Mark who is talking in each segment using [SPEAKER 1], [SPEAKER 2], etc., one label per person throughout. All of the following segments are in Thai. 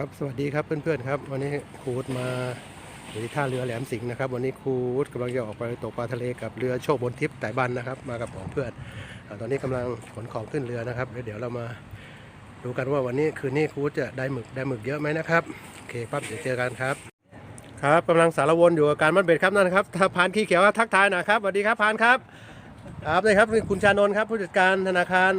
[SPEAKER 1] ครับสวัสดีครับเพื่อนๆครับ วันนี้ครูวุฒมาอยู่ที่ท่าเรือแหลมสิงห์นะครับ วันนี้ครูวุฒกำลังจะออกไปตกปลาทะเลกับเรือโชคบนทิพย์ไต่บันนะครับ มากับของเพื่อนตอนนี้กำลังขนของขึ้นเรือนะครับเดี๋ยวเรามาดูกันว่าวันนี้คืนนี้ครูวุฒจะได้หมึกได้หมึกเยอะไหมนะครับโอเคปั๊บเดี๋ยวเจอกันครับ ครับกำลังสารวนอยู่กับการมัดเบ็ดครับนั่นครับถ้าพานขี้เขียวทักทายหนะครับสวัสดีครับพานครับครับนี่ครับคุณชานนท์ครับผู้จัดการธนาคาร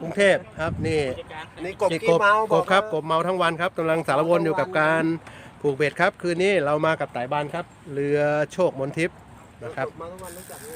[SPEAKER 1] กรุงเทพครับนี่
[SPEAKER 2] อันนี้กบ
[SPEAKER 1] นี่
[SPEAKER 2] กี่เมา
[SPEAKER 1] กบครับกบเมาทั้งวันครับกำลังสารวนอยู่กับการผูกเบ็ดครับ คืนนี้เรามากับไต่บานครับ เรือโชคมนทิพย์นะครับ
[SPEAKER 2] มาทั้งวันรู้จักไหม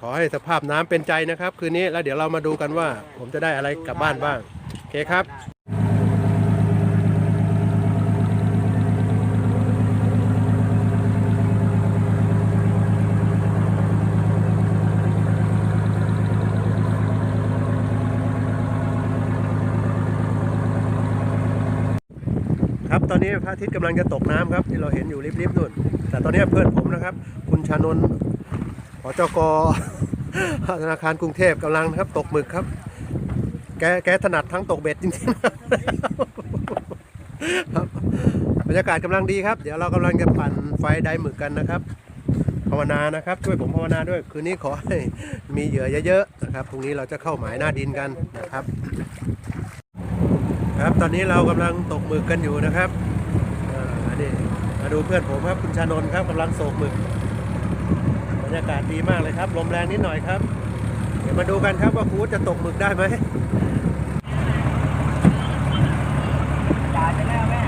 [SPEAKER 1] ขอให้สภาพน้ำเป็นใจนะครับ คืนนี้แล้วเดี๋ยวเรามาดูกันว่า ผมจะได้อะไรกลับบ้านบ้างโอเคครับครับ ตอนนี้พระอาทิตย์กำลังจะตกน้ำครับที่เราเห็นอยู่ริบๆนู่น แต่ตอนนี้เพื่อนผมนะครับ คุณชานนท์หจกธนาคารกรุงเทพกำลังนะครับ ตกหมึกครับ แกแกถนัดทั้งตกเบ็ดจริงๆครับบรรยากาศกำลังดีครับ เดี๋ยวเรากำลังจะปั่นไฟได้หมึกกันนะครับภาวนานะครับ ช่วยผมภาวนาด้วย คืนนี้ขอให้มีเหยื่อเยอะๆนะครับพรุ่งนี้เราจะเข้าหมายหน้าดินกันนะครับ ครับตอนนี้เรากำลังตกหมึกกันอยู่นะครับ มาดูเพื่อนผมครับคุณชานนท์ครับกำลังโศกหมึกบรรยากาศดีมากเลยครับ ลมแรงนิดหน่อยครับ เดี๋ยวมาดูกันครับว่าครูจะตกหมึกได้ไหม
[SPEAKER 2] จ่ายไปแล้วแม่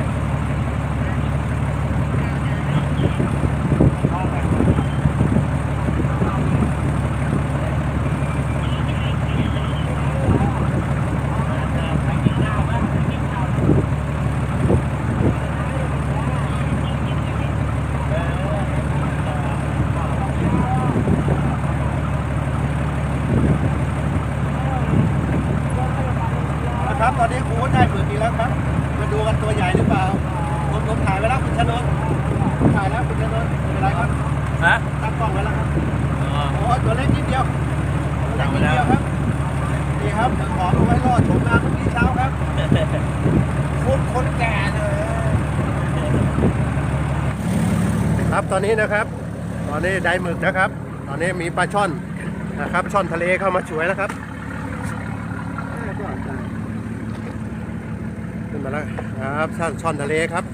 [SPEAKER 1] นะครับ ตอนนี้ครูได้หมึกอีกแล้วครับ มาดูกันตัวใหญ่หรือเปล่าผมผมถ่ายไว้แล้วคุณชานนท์ถ่ายแล้วคุณชานนท์ไม่เป็นไรครับ
[SPEAKER 3] ฮะ
[SPEAKER 1] ตั้งกล้องไว้แล้วครับโอ้ตัวเล็กนิดเดียวตัวเล็กนิดเดียวครับนี่ครับขอเอาไว้รอดชมงานพรุ่งนี้เช้าครับ
[SPEAKER 2] คนคนแก่เลย
[SPEAKER 1] ครับ ตอนนี้นะครับ ตอนนี้ได้หมึกนะครับ ตอนนี้มีปลาช่อนนะครับช่อนทะเลเข้ามาช่วยแล้วครับขึ้นมาแล้วครับช่อนช่อนทะเลครับ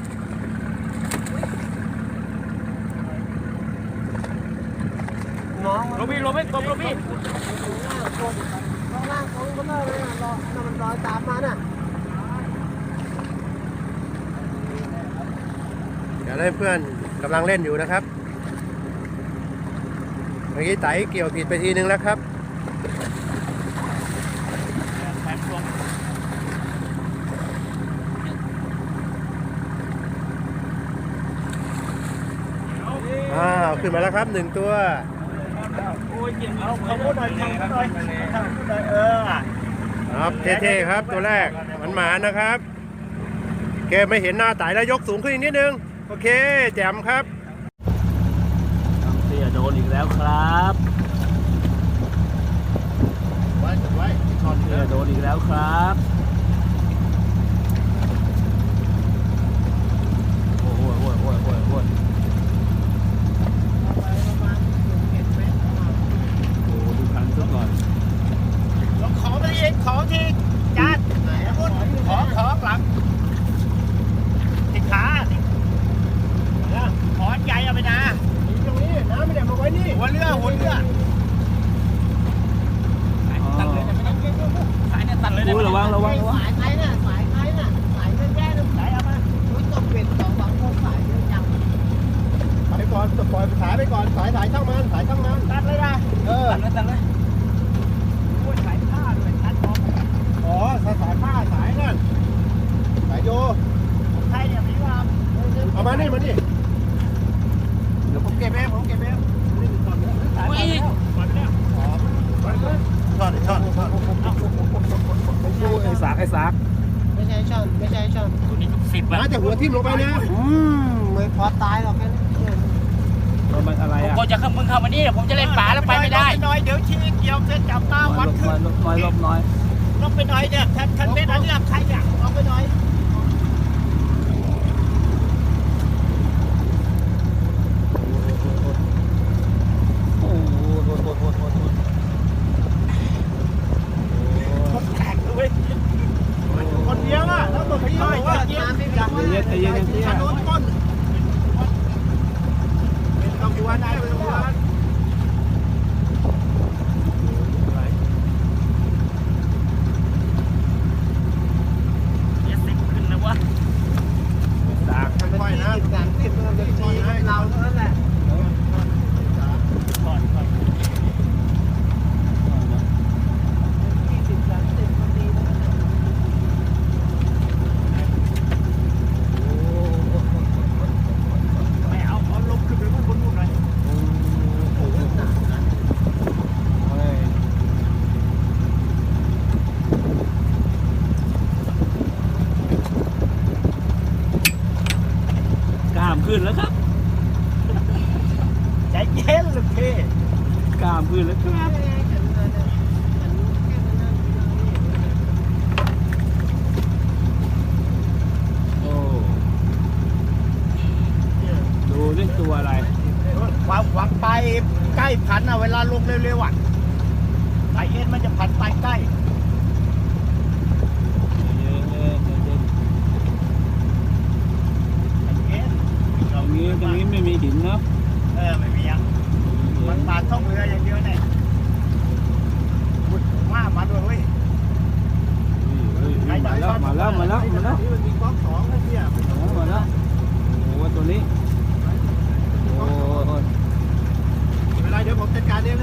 [SPEAKER 2] น้อง
[SPEAKER 3] โรบี้โรบี้กบโรบี้
[SPEAKER 2] ข้างล่างเขาก็ไม่เลยรอน้ำมันลอยตามมาน่ะ
[SPEAKER 1] เดี๋ยวให้เพื่อน กำลังเล่นอยู่นะครับเมื่อกี้ไตเกี่ยวผิดไปทีนึงแล้วครับ
[SPEAKER 3] แผนพวง
[SPEAKER 1] อ้าวขึ้นมาแล้วครับหนึ่งตัว
[SPEAKER 3] โอ้ยเจ็บเอาเขาพูดหน่อยเขาพูดหน่อยเขาพูดหน่อยเออ
[SPEAKER 1] ครับเท่ๆครับตัวแรกมันหมานะครับแกไม่เห็นหน้าไตแล้วยกสูงขึ้นอีกนิดนึง โอเค แจ่มครับ
[SPEAKER 3] เสียโดนอีกแล้วครับ
[SPEAKER 1] ไว้ไว้ช็อต
[SPEAKER 3] เสียโด
[SPEAKER 1] นอี
[SPEAKER 3] ก
[SPEAKER 2] แล้
[SPEAKER 4] ว
[SPEAKER 2] ครั
[SPEAKER 4] บ
[SPEAKER 3] ตัวอะไร
[SPEAKER 2] ความหวังไปใกล้พันอะเวลาลงเร็วๆอะไอเอ็นมันจะพันไปใกล้
[SPEAKER 3] เย็นเย็นเย็น
[SPEAKER 2] ไอเอ็น
[SPEAKER 3] ตรงนี้ตรงนี้ไม่มีหินเนาะ
[SPEAKER 2] เออไม่มีอะมันปาดท่องเรืออย่างเดียวเนี่ยมามาด้วยเว้ย
[SPEAKER 3] มาแล้วมาแล้วมาแล้วมาแล้ว
[SPEAKER 2] มันมีก๊อกสองนะพี่อะ
[SPEAKER 3] มาแล้วโอ้ตัวนี้โอ้
[SPEAKER 2] ไรเดี๋ยวผมจัดการเอง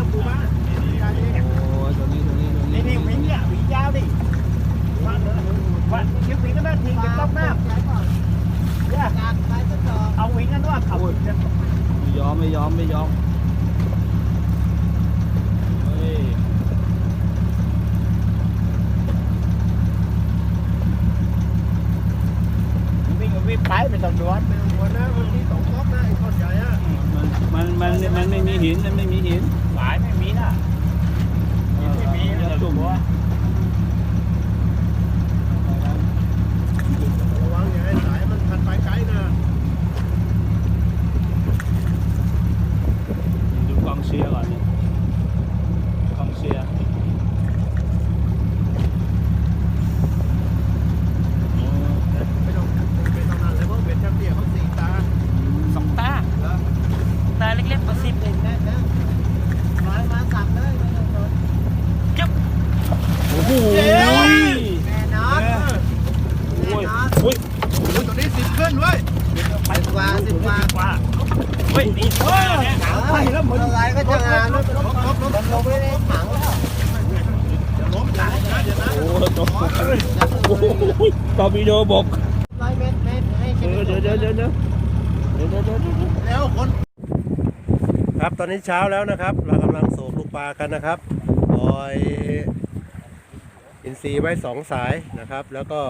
[SPEAKER 3] ต
[SPEAKER 2] อร์ปิ
[SPEAKER 3] โด
[SPEAKER 4] บกเม
[SPEAKER 2] ต
[SPEAKER 3] ร
[SPEAKER 2] เดี๋
[SPEAKER 3] เดี๋เดี๋เดี๋เดี๋เดี๋เดี๋
[SPEAKER 2] แล้วคน
[SPEAKER 1] ครับตอนนี้เช้าแล้วนะครับ เรากำลังโศกลูกปลากันนะครับปล่อยอินทรีย์ไว้สองสายนะครับ แล้วก็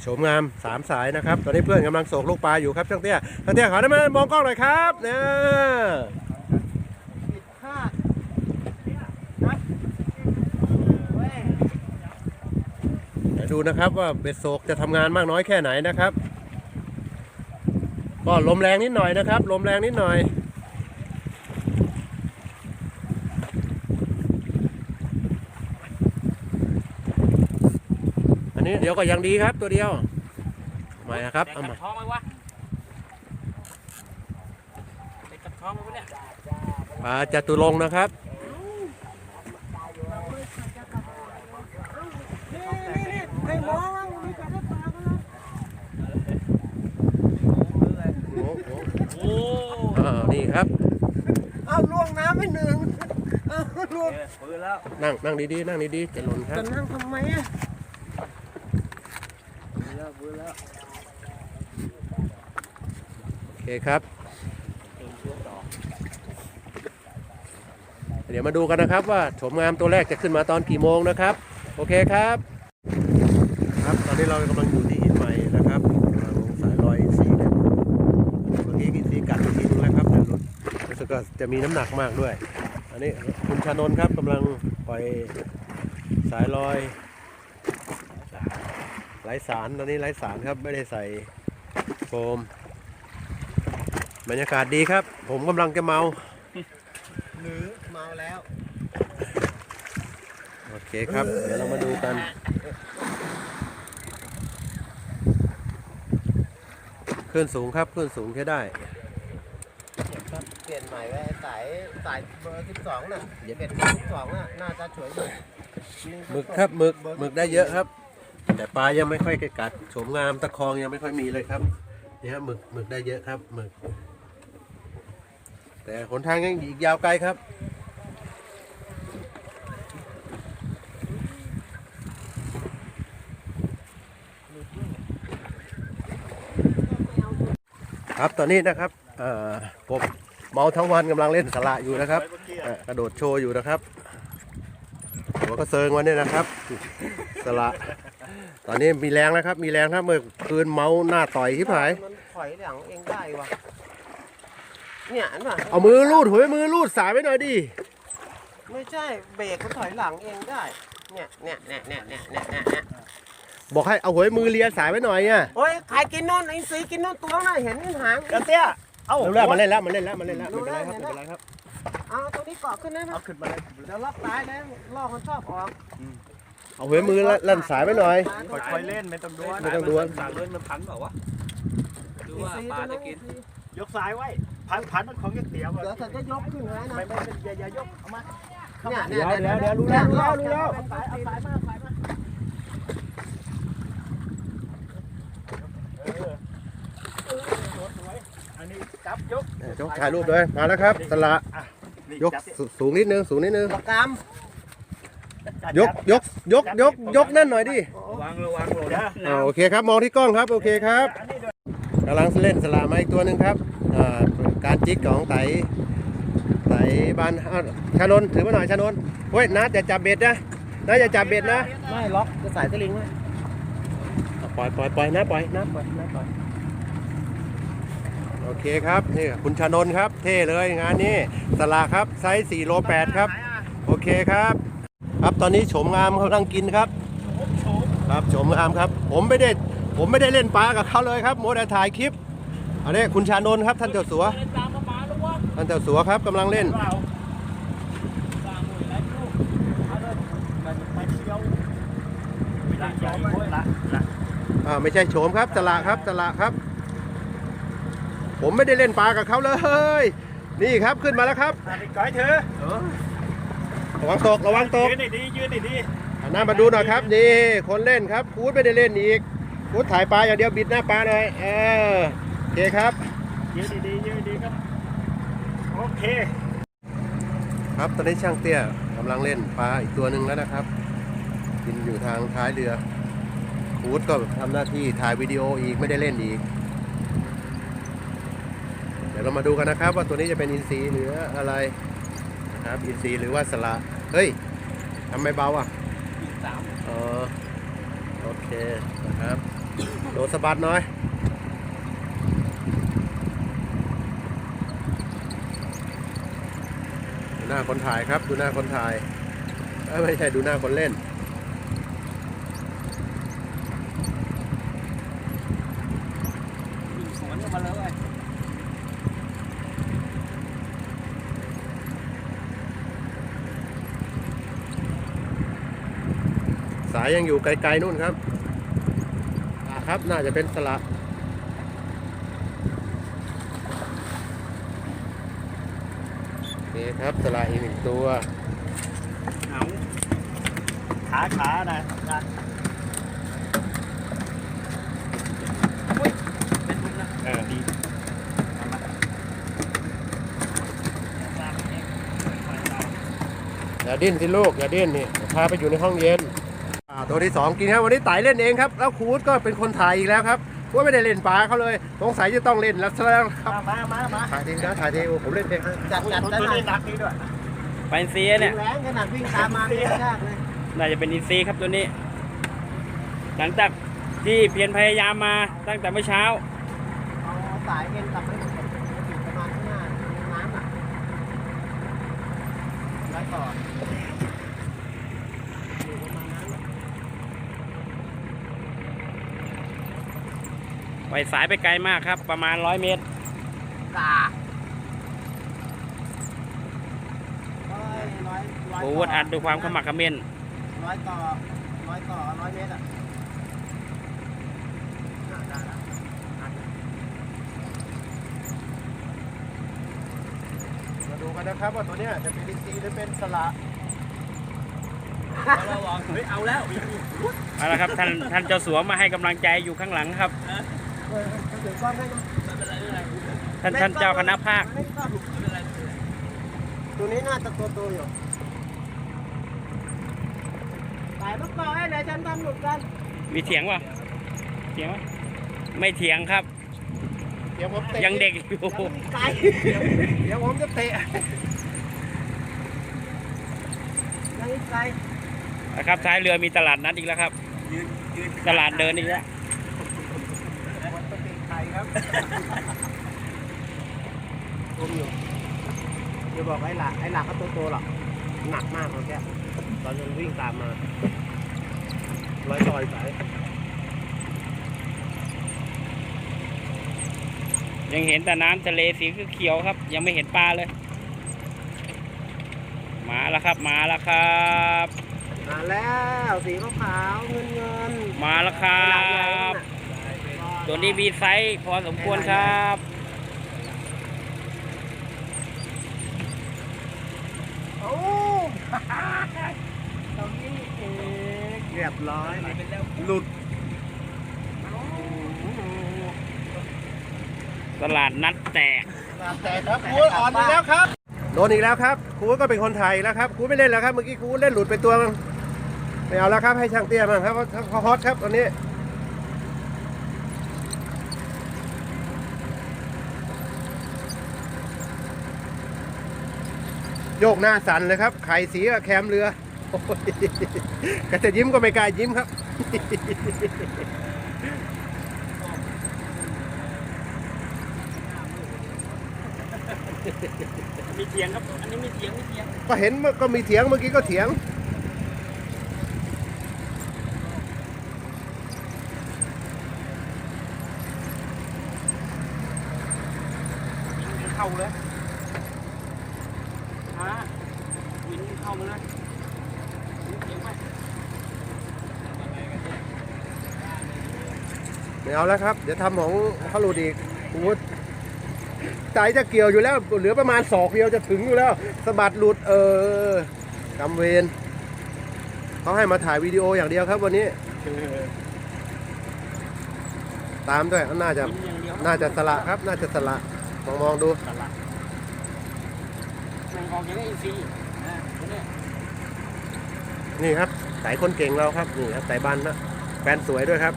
[SPEAKER 1] โฉมงามสามสายนะครับ ตอนนี้เพื่อนกำลังโศกลูกปลาอยู่ครับช่างเตี้ยช่างเตี้ยขอได้มามองกล้องหน่อยครับเนี่ย
[SPEAKER 2] ดี๋ย
[SPEAKER 1] วดูนะครับว่าเบ็ดโศกจะทำงานมากน้อยแค่ไหนนะครับ ก็ลมแรงนิดหน่อยนะครับลมแรงนิดหน่อย อันนี้เดี๋ยวก็ยังดีครับตัวเดียวใหม่นะครับ
[SPEAKER 4] ได้
[SPEAKER 1] เอา
[SPEAKER 4] กั
[SPEAKER 1] ใหม่
[SPEAKER 4] บท้องไหมวะได้กับท้องไหมวะเนี่ย
[SPEAKER 1] ปลาจตุรงค์นะครับ
[SPEAKER 2] ไม่มองมีแต่ได้ปลากันนะ
[SPEAKER 4] โอ้
[SPEAKER 1] อ่านี่ครับ
[SPEAKER 2] เอาล่วงน้ำไปหนึ่งเอาล่วง
[SPEAKER 3] ปืนแล้ว
[SPEAKER 1] นั่งนั่งดีๆนั่งดีๆจะหล่นครั
[SPEAKER 2] จะ
[SPEAKER 1] บ
[SPEAKER 2] นั่งทำไมอะ
[SPEAKER 3] ปืนแล้วปืนแล้ว
[SPEAKER 1] โอเคครับเดี๋ยวมาดูกันนะครับว่าโฉมงามตัวแรกจะขึ้นมาตอนกี่โมงนะครับ โอเคครับครับตอ นี้เรากำลังอยู่ที่หินใหม่นะครับลงสายลอยอินทรีเนี่ยเมื่อกี้อินทรีกัดอีกทีนึงแล้วครับแต่รู้รู้สึกว่าจะมีน้ำหนักมากด้วย อันนี้คุณชานนท์ครับกำลังปล่อยสายลอยไร้สารตอนนี้ไร้สารครับไม่ได้ใส่โฟมบรรยากาศดีครับ ผมกำลังจะเมา
[SPEAKER 2] หรือเมาแล้ว
[SPEAKER 1] โอเคครับ เดี๋ยวเรามาดูกัน ขึ้นสูงครับขึ้นสูงใช้ได้
[SPEAKER 4] เปลี่ยนใหม่ไว้สายสายเบอร์สิบสองน่ะเบ็ดเบอร์สิบสองน่ะน่าจะสวยอยู่
[SPEAKER 1] หมึกครับหมึกหมึกได้เยอะครับ แต่ปลายังไม่ค่อยกัดโฉมงามตะคองยังไม่ค่อยมีเลยครับนี่ครับหมึกหมึกได้เยอะครับหมึก แต่หนทางยังอีกยาวไกลครับ ครับตอนนี้นะครับผมเมาทั้งวันกำลังเล่นสละอยู่นะครับกระโดดโชว์อยู่นะครับหัวก็เซิงวันนี้นะครับ สละ ตอนนี้มีแรงนะครับ มีแรงถ้าเมื่อคืนเมาหน้าต่อยที่ผาย
[SPEAKER 4] มันถอยหลังเองได้วะเนี่ยน่ะ
[SPEAKER 1] เอามือลูดหัวมือลูดสายไว้หน่อยดิ
[SPEAKER 4] ไม่ใช่เบรกมันถอยหลังเองได้ เนี่ยเนี่ยเนี่ยเนี่ยเนี่ยเนี่ย
[SPEAKER 1] บอกให้เอาหัวมือเลียสายไว้หน่อยอะ
[SPEAKER 4] โอ้ยใครกินโน่นไอ้สีกินโน่นตัวน่ะเห็นหาง
[SPEAKER 2] กันเตี้ยเอา
[SPEAKER 1] เร็วๆมาเล่นแล้วมาเล่นแล้วมาเล่นแล้วไม่เป็นไรครับไม่เป็นไรครับ
[SPEAKER 4] เอาตัวนี้เกาะขึ้นได้ไหม
[SPEAKER 2] เอาขึ้นมาเลย
[SPEAKER 4] เดี๋ยวล็อกตายแล้วลอกมันชอบออก
[SPEAKER 1] เอาหัวมือลั่นสายไว้หน่อย
[SPEAKER 2] ค่อยๆเล่นไม่ต้องด้วน
[SPEAKER 1] ไม่ต้องดวน
[SPEAKER 3] สารเล่นมันพันเปล่าวะดูว่าปลาจะกิน
[SPEAKER 2] ยกซ้ายไว้พันพันมันของยักเตี๋ยว
[SPEAKER 4] เดี๋ยวฉันจะยกขึ้นให้นะ
[SPEAKER 2] ไม่ไม่เป็นอย่าอย่ายกเอามา
[SPEAKER 4] เนี่ย
[SPEAKER 2] เดี๋
[SPEAKER 4] เนี่ย
[SPEAKER 2] ยวเดี๋ยวเดี๋ยวรู้แล้วรู้แล้วรู้แล้วเอาสายเอาสายมาสายมาเออเออสวยอันนี้จับยก
[SPEAKER 1] เออยกถ่ายรูปด้วยมาแล้วครับสละ
[SPEAKER 2] นี่
[SPEAKER 1] ยก
[SPEAKER 2] จับ
[SPEAKER 1] สูสูงนิดนึงสูงนิดนึง
[SPEAKER 4] ประกาม
[SPEAKER 1] ยกยกยกยกยกนั่นหน่อยดิ
[SPEAKER 3] ระวังระวังโหลด
[SPEAKER 2] เดี๋ยว
[SPEAKER 1] อ่าโอเคครับมองที่กล้องครับโอเคครับ
[SPEAKER 2] อันนี้ด้วย
[SPEAKER 1] กำลังเล่นสลามาอีกตัวหนึ่งครับอ่าการจิกของไตไตบานอ้าวชานนท์ถือมาหน่อยชานนท์เฮ้ยนัดอย่าจับเบ็ดนะนัดอย่าจับเบ็ดนะ
[SPEAKER 4] ไม่ล็อกจะสายสลิงไว้
[SPEAKER 1] เอา ปล่อยปล่อยปล่อยนะปล่อยนะปล่อยนะปล่อยโอเคครับนี่คุณชานนครับ เท่เลยงานนี้สลาครับไซส์4โล8ครับ โอเคครับ ครับตอนนี้โฉมงามกำลังกินครับครับโฉมงามครับ ผมไม่ได้ผมไม่ได้เล่นปลากับเขาเลยครับโมแต่ถ่ายคลิปอันนี้คุณชานนท์ครับ ท่านเจ้าสัวท่านเจ้าสัวครับกำลังเล่น
[SPEAKER 2] ไปเที่ยวไม่ได้ใหญ่โว้ยละ
[SPEAKER 1] อ่าไม่ใช่โฉมครับสละครับสละครับ ผมไม่ได้เล่นปลากับเขาเลย นี่ครับขึ้นมาแล้วครับ
[SPEAKER 2] อันนี้ก้อยเธอ
[SPEAKER 1] ระวังตกระวังตก
[SPEAKER 2] ยืนดีๆยืนดี
[SPEAKER 1] หันหน้ามาดูหน่อยครับ นี่คนเล่นครับคูดไม่ได้เล่นอีกคูดถ่ายปลาอย่างเดียวบิดหน้าปลาหน่อยเออโอเคครับ
[SPEAKER 2] ๆยืนดีๆยืนดีๆครับโอเค
[SPEAKER 1] ครับตอนนี้ช่างเตี้ยกำลังเล่นปลาอีกตัวหนึ่งแล้วนะครับกินอยู่ทางท้ายเรือ คูดก็ทำหน้าที่ถ่ายวิดีโออีกไม่ได้เล่นอีก เดี๋ยวเรามาดูกันนะครับ ว่าตัวนี้จะเป็นอินทรีย์หรืออะไรนะครับอินทรีย์หรือว่าสละเฮ้ยทำไมเบาอะ
[SPEAKER 3] สาม
[SPEAKER 1] อ๋อโอเคนะครับโดนสะบัดหน่อยดูหน้าคนถ่ายครับ ดูหน้าคนถ่ายเอ้ยไม่ใช่ดูหน้าคนเล่น
[SPEAKER 3] วิ่งสวนกัน มาเลย
[SPEAKER 1] สายยังอยู่ไกลๆนู่นครับอ่าครับ น่าจะเป็นสละโอเคครับสละอีกหนึ่งตัว
[SPEAKER 3] เอา
[SPEAKER 2] ขาขานะนะ
[SPEAKER 3] เป็นทุกนะ
[SPEAKER 2] เออดี
[SPEAKER 1] อย่า ดิ้นสิลูกอย่าดิ้นนี่พาไปอยู่ในห้องเย็นอ่าตัวที่สองกินครับวันนี้ไต่เล่นเองครับ แล้วครูดก็เป็นคนถ่ายอีกแล้วครับว่าไม่ได้เล่นปลาเขาเลยสงสัยจะต้องเล่นแล้วซะแล้วครับ
[SPEAKER 2] มามามามา
[SPEAKER 1] ถ่ายทีนะถ่ายทีโอ้ผมเล่นเองฮะ
[SPEAKER 4] จัดจัด
[SPEAKER 2] ตัว
[SPEAKER 4] ได้หน่อย
[SPEAKER 2] นี้หนักนี่ด้วย
[SPEAKER 3] ไปอินซีเนี่ย
[SPEAKER 4] แรงขนาดวิ่งตามมาไม่ยากเลย
[SPEAKER 3] น่าจะเป็นอินซีครับตัวนี้ หลังจากที่เพียรพยายามมาตั้งแต่เมื่อเช้า
[SPEAKER 4] เอาสายเอ็นกลับ ป
[SPEAKER 3] ล่สายไปไกลมากครับ ประมาณร้อยเมตร
[SPEAKER 4] กา
[SPEAKER 3] โอ้วดอัดดูความขมักขมัน
[SPEAKER 4] ร้อยต่อร้อยต่อร้อยเมตรอะมาดู
[SPEAKER 1] กันนะครับว่าตัวเนี้ยจะเป็นลิซีหรือเป็นสละ
[SPEAKER 2] เอาแล้ว
[SPEAKER 3] เอาแล้วครับท่านท่านเจ้าสัวมาให้กำลังใจอยู่ข้างหลังครับ
[SPEAKER 1] เออเดี๋ยวกล้องให้นะ
[SPEAKER 3] ท่านท่านเจ้าคณะภาค
[SPEAKER 1] ตัวนี้น่าจะตัวโตอยู่
[SPEAKER 4] สายลูกบอลให้ไหนฉันทำหลุดกัน
[SPEAKER 3] มีเถียงวะเถียงวะไม่เถียงครับ
[SPEAKER 1] เดี๋ยวผมเตะ
[SPEAKER 3] ยังเด็กอยู่
[SPEAKER 4] ไกล
[SPEAKER 1] เดี๋ยวผมจะเตะ
[SPEAKER 4] ยังไกล
[SPEAKER 3] นะครับท้ายเรือมีตลาดนัดอีกแล้วครับ
[SPEAKER 2] ยืนยืน
[SPEAKER 3] ตลาดเดินอีกแล้ว
[SPEAKER 1] มันจะตีไข่ครับ ผมอยู่
[SPEAKER 4] อย่าบอกไอ้หลักไอ้หลักก็ตัวโตหรอกหนักมากเมื่อกี้ตอนมันวิ่งตามมาร้อยซอยสาย
[SPEAKER 3] ยังเห็นแต่น้ำทะเลสีเขียวๆครับ ยังไม่เห็นปลาเลย มาแล้วครับ มาแล้วครับ
[SPEAKER 4] มาแล้วสีขาวๆเงินเงิน
[SPEAKER 3] มาแล้วครั
[SPEAKER 4] ไอ้หลักใหญ่
[SPEAKER 3] บ
[SPEAKER 4] นั่นน่ะ
[SPEAKER 3] ตัวนี้มีไซส์พอสมควรครับ
[SPEAKER 4] โอ้ตรงนี้เองเรียบร้อยหลุด
[SPEAKER 3] ตลาดนัดแตก
[SPEAKER 1] แต่ครับครูอ่อนอีกแล้วครับ โดนอีกแล้วครับครูก็เป็นคนไทยแล้วครับครูไม่เล่นแล้วครับ เมื่อกี้ครูเล่นหลุดไปตัวนึงไม่เอาแล้วครับให้ช่างเตี้ยมั่งครับเพราะเขาฮอตครับตอนนี้ โยกหน้าสั่นเลยครับ ไข่สีกับแคมเรือโอ้ยก็จะยิ้มก็ไม่กล้ายิ้มครับ
[SPEAKER 3] มีเถียงครับ อันนี้มีเถียงมีเถียง
[SPEAKER 1] ก็เห็นเมื่อก็มีเถียงเมื่อกี้ก็เถียง
[SPEAKER 3] เข้าเลย ฮะวินเข้ามาเลยวินเถียงไม่
[SPEAKER 1] เอาแล้วครับ เดี๋ยวทำของเขาหลุดอีกโอ้ใจจะเกี่ยวอยู่แล้ว เหลือประมาณศอกเดียวจะถึงอยู่แล้วสะบัดหลุดเออกำเวรเขาให้มาถ่ายวิดีโออย่างเดียวครับวันนี้ ตามด้วยน่าจะ
[SPEAKER 3] น่า
[SPEAKER 1] จะสละครับ น่าจะสละ มองมองๆดู
[SPEAKER 3] ตลา ดแม่งออกอย่างนี้อินซีย์นะตัวเนี้ย
[SPEAKER 1] นี่ครับสายคนเก่งเราครับนี่ครับสายบันนะแฟนสวยด้วยครับ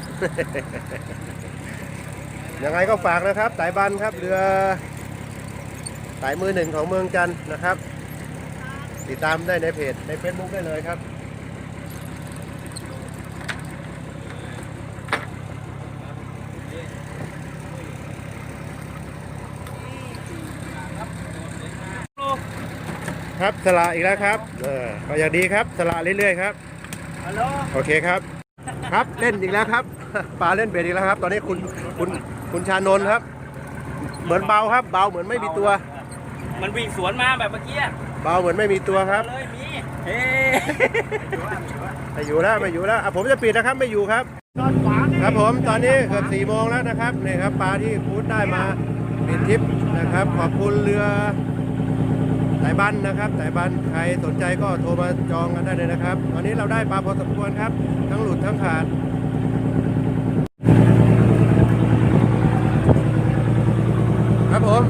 [SPEAKER 1] ยังไงก็ฝากนะครับ สายบันครับเรือสายมือหนึ่งของเมืองจันนะครับ ติดตามได้ในเพจในเฟซบุ๊กได้เลยครับ ครับสละอีกแล้วครับเออก็อย่างดีครับสละเรื่อยๆครับ
[SPEAKER 2] ฮัลโหล
[SPEAKER 1] โอเคครับ ครับเล่นอีกแล้วครับปลาเล่นเบ็ดอีกแล้วครับ ตอนนี้คุณคุณคุณชานนท์ครับ เหมือนเบาครับ เบาเหมือนไม่มีตัว
[SPEAKER 3] มันวิ่งสวนมาแบบเมื่อกี้
[SPEAKER 1] เบาเหมือนไม่มีตัวครับ
[SPEAKER 3] เลยมีเฮ้
[SPEAKER 1] ไม่อยู่แล้วไม่อยู่แล้วอะผมจะปิดนะครับไม่อยู่ครับ
[SPEAKER 2] ตอนขวานี่
[SPEAKER 1] ครับผมตอนนี้เกือบสี่โมงแล้วนะครับนี่ครับปลาที่พูดได้มาปิดทริปนะครับ ขอบคุณเรือ สายบันนะครับสายบันใครสนใจก็โทรมาจองกันได้เลยนะครับ ตอนนี้เราได้ปลาพอสมควรครับ ทั้งหลุดทั้งขาดครับผม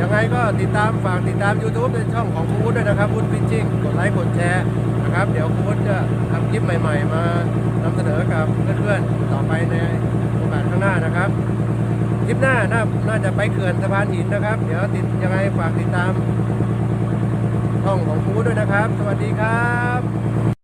[SPEAKER 1] ยังไงก็ติดตามฝากติดตาม YouTube ในช่องของคูดด้วยนะครับคูดฟิชชิ่งกดไลค์กดแชร์นะครับ เดี๋ยวคูดจะทำคลิปใหม่ ๆ มานำเสนอกับเพื่อนๆต่อไปในโอกาสข้างหน้านะครับคลิปหน้าน่าน่าจะไปเขื่อนสะพานหินนะครับ เดี๋ยวติดยังไงฝากติดตาม ช่องของคูดด้วยนะครับ สวัสดีครับ